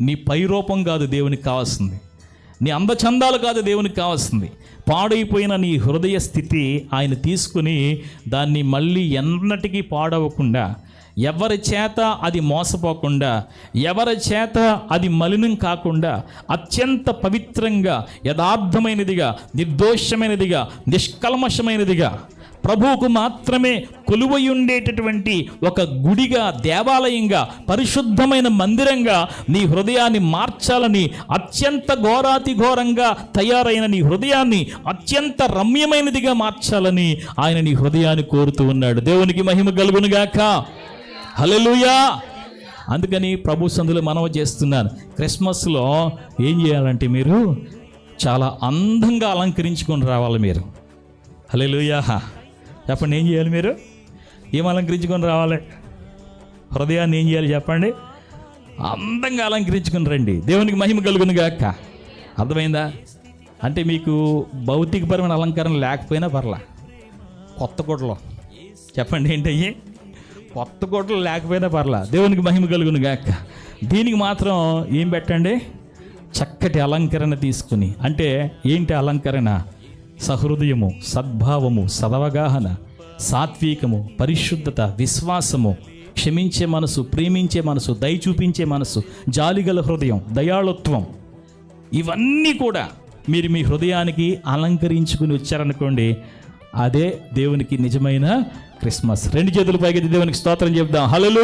నీ పైరూపం కాదు దేవునికి కావాల్సింది. నీ అందచందాలు కాదు దేవునికి కావాల్సింది. పాడైపోయిన నీ హృదయ స్థితి ఆయన తీసుకుని దాన్ని మళ్ళీ ఎన్నటికీ పాడవకుండా ఎవరి చేత అది మోసపోకుండా ఎవరి చేత అది మలినం కాకుండా అత్యంత పవిత్రంగా యథార్థమైనదిగా నిర్దోషమైనదిగా నిష్కల్మషమైనదిగా ప్రభువుకు మాత్రమే కొలువై ఉండేటటువంటి ఒక గుడిగా దేవాలయంగా పరిశుద్ధమైన మందిరంగా నీ హృదయాన్ని మార్చాలని అత్యంత ఘోరాతి ఘోరంగా తయారైన నీ హృదయాన్ని అత్యంత రమ్యమైనదిగా మార్చాలని ఆయన నీ హృదయాన్ని కోరుతూ ఉన్నాడు. దేవునికి మహిమ కలుగునుగాక హల్లెలూయా. అందుకని ప్రభు సందులు మనవ చేస్తున్నాను. క్రిస్మస్లో ఏం చేయాలంటే మీరు చాలా అందంగా అలంకరించుకొని రావాలి మీరు. హల్లెలూయా. చెప్పండి ఏం చేయాలి మీరు? ఏం అలంకరించుకొని రావాలి? హృదయాన్ని ఏం చేయాలి చెప్పండి? అందంగా అలంకరించుకుని రండి. దేవునికి మహిమ కలుగును గాక. అర్థమైందా? అంటే మీకు భౌతికపరమైన అలంకరణ లేకపోయినా పర్లా. కొత్త కోటలో. చెప్పండి ఏంటయ్యి? కొత్త కోటలు లేకపోయినా పర్లా. దేవునికి మహిమ కలుగును గాక. దీనికి మాత్రం ఏం పెట్టండి? చక్కటి అలంకరణ తీసుకుని. అంటే ఏంటి అలంకరణ? సహృదయము సద్భావము సదవగాహన సాత్వికము పరిశుద్ధత విశ్వాసము క్షమించే మనసు ప్రేమించే మనసు దయ చూపించే మనసు జాలిగల హృదయం దయాళుత్వం ఇవన్నీ కూడా మీరు మీ హృదయానికి అలంకరించుకుని వచ్చారనుకోండి అదే దేవునికి నిజమైన క్రిస్మస్. రెండు చేతులు పైకి దేవునికి స్తోత్రం చెప్దాం. హలో